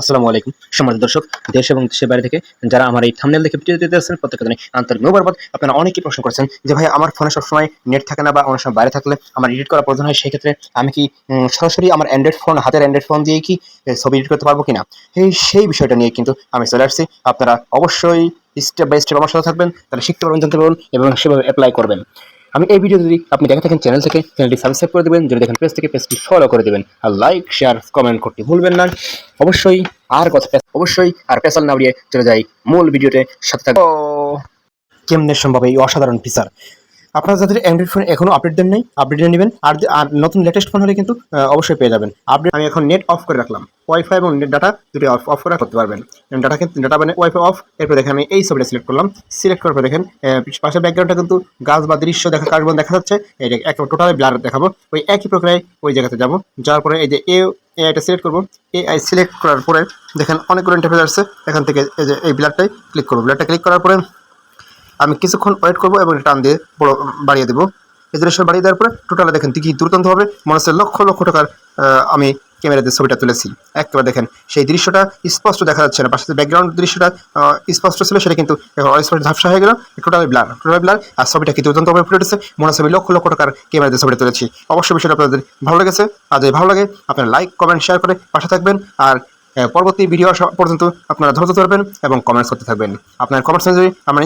আসসালামু আলাইকুম। সম্মানিত দর্শক, দেশ এবং দেশের বাইরে থেকে যারা আমার এই থামনেল দেখে ভিডিও দিতে আসছেন প্রত্যেককে জানাই আন্তরিক মোবারবাদ আপনারা অনেকেই প্রশ্ন করেছেন যে, ভাই, আমার ফোনে সবসময় নেট থাকে না বা অনেক সময় বাইরে থাকলে আমার এডিট করা প্রয়োজন হয়? সেই ক্ষেত্রে আমি কি সরাসরি আমার অ্যান্ড্রয়েড ফোন হাতের অ্যান্ড্রয়েড ফোন দিয়ে কি ছবি এডিট করতে পারব কিনা? এই সেই বিষয়টা নিয়ে কিন্তু আমি চলে আসছি। আপনারা অবশ্যই স্টেপ বাই স্টেপ আমার সাথে থাকবেন, তাহলে শিখতে পারবেন, জানতে পারবেন এবং সেভাবে অ্যাপ্লাই করবেন। আমি এই ভিডিও যদি আপনি দেখে থাকেন চ্যানেল থেকে চ্যানেলটি সাবস্ক্রাইব করে দেবেন। যদি দেখেন পেজ থেকে পেজটি ফলো করে দেবেন। আর লাইক শেয়ার কমেন্ট করতে ভুলবেন না। অবশ্যই আর কথা অবশ্যই আর পেশাল না উড়িয়ে চলে যাই মূল ভিডিওতে সাথে থাকব কেমনে সম্ভব এই অসাধারণ ফিচার আপনারা যাদের অ্যান্ড্রয়েড ফোন এখনও আপডেট দেন নাই আপডেট নিয়ে নেবেন। আর নতুন লেটেস্ট ফোন হলে কিন্তু অবশ্যই পেয়ে যাবেন। আপডেট আমি এখন নেট অফ করে রাখলাম। ওয়াইফাই এবং নেট ডাটা দুটো অফ অফ করে করতে পারবেন। ডাটা কিন্তু ডাটা মানে ওয়াইফাই অফ এরপর দেখেন আমি এই ছবিটা সিলেক্ট করলাম। সিলেক্ট করার পর দেখেন পাশের ব্যাকগ্রাউন্ডটা কিন্তু গাছ বা দৃশ্য দেখা কার্বন দেখা যাচ্ছে। এই যে এক টোটাল ব্লার দেখাবো। ওই একই প্রক্রিয়ায় ওই জায়গাতে যাব। যাওয়ার পরে এই যে এ এটা সিলেক্ট করব। এ আই সিলেক্ট করার পরে দেখেন অনেকগুলো ইন্টারফেস আসছে। এখান থেকে এই যে এই ব্লারটাই ক্লিক করব। ব্লারটা ক্লিক করার পরে আমি কিছুক্ষণ ওয়েট করব এবং টান দিয়ে বড় বাড়িয়ে দেবো। এই দৃশ্য বাড়িয়ে দেওয়ার পরে টোটালে দেখেন কি দুর্দান্ত হবে। মনে হচ্ছে লক্ষ লক্ষ টাকার আমি ক্যামেরাতে ছবিটা তুলেছি। একেবারে দেখেন, সেই দৃশ্যটা স্পষ্ট দেখা যাচ্ছে না। পাশে ব্যাকগ্রাউন্ড দৃশ্যটা স্পষ্ট ছিল, সেটা কিন্তু এখন অস্পষ্ট ঝাপসা হয়ে গেল। টোটালি ব্লার টোটালি ব্লার আর ছবিটা কি দুর্দান্তভাবে ফুটে উঠেছে, মনে হচ্ছে আমি লক্ষ লক্ষ টাকার ক্যামেরাতে ছবিটা তুলেছি। অবশ্যই বিষয়টা আপনাদের ভালো লেগেছে। আর যদি ভালো লাগে, আপনারা লাইক কমেন্ট শেয়ার করে পাশে থাকবেন। আর পরবর্তী ভিডিও পর্যন্ত আপনারা ধৈর্য ধরবেন এবং কমেন্টস করতে থাকবেন। আপনার কমেন্টস অনুযায়ী আমরা